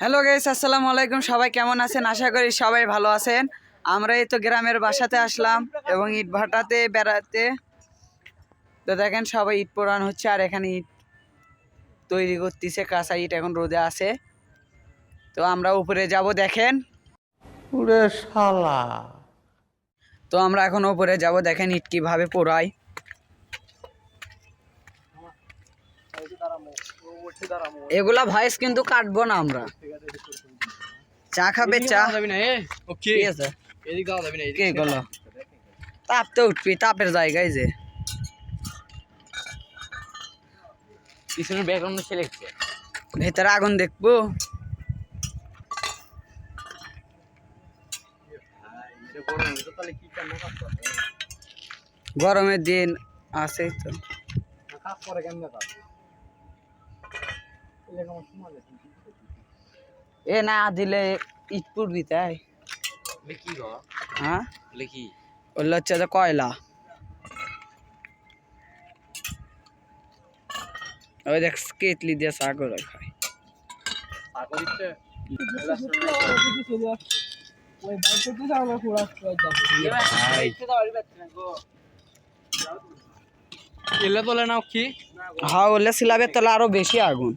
Hello guys আসসালামু আলাইকুম। সবাই কেমন আছেন? আশা করি সবাই ভালো আছেন। আমরা এই তো গ্রামের বাসাতে আসলাম এবং ইট ভাটাতে বেড়াতে। তো দেখেন সবাই ইট পোড়ানো হচ্ছে আর এখানে ইট তৈরি করতেছে কাঁচা ইট এখন রোদে আছে। তো আমরা উপরে যাব দেখেন। শালা। তো আমরা এখন উপরে যাব দেখেন ইট কীভাবে পোড়ায়। এগুলা ভয়েস কিন্তু কাটবো না আমরা। চা খাবে চা। ঠিক আছে। কে গেলো? তাপ তো উঠবি তাপের জায়গায় যে। পিছনের ব্যাকগ্রাউন্ড সে লিখছে ভেতরে আগুন দেখব। গরমের দিন আছে তো। এ না দিলে ইট পুড়বি তাই। লিখি গো? হ্যাঁ? লিখি হচ্ছে যে কয়লা। ওই দেখ কেতলি দিয়ে করে খায়। দিচ্ছে এলে নাও কি? হ্যাঁ ওগুলো সিলাবে তাহলে আরও বেশি আগুন।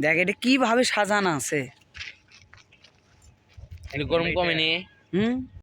দেখ এটা কীভাবে সাজানো আছে? গরম কমেনি হুম?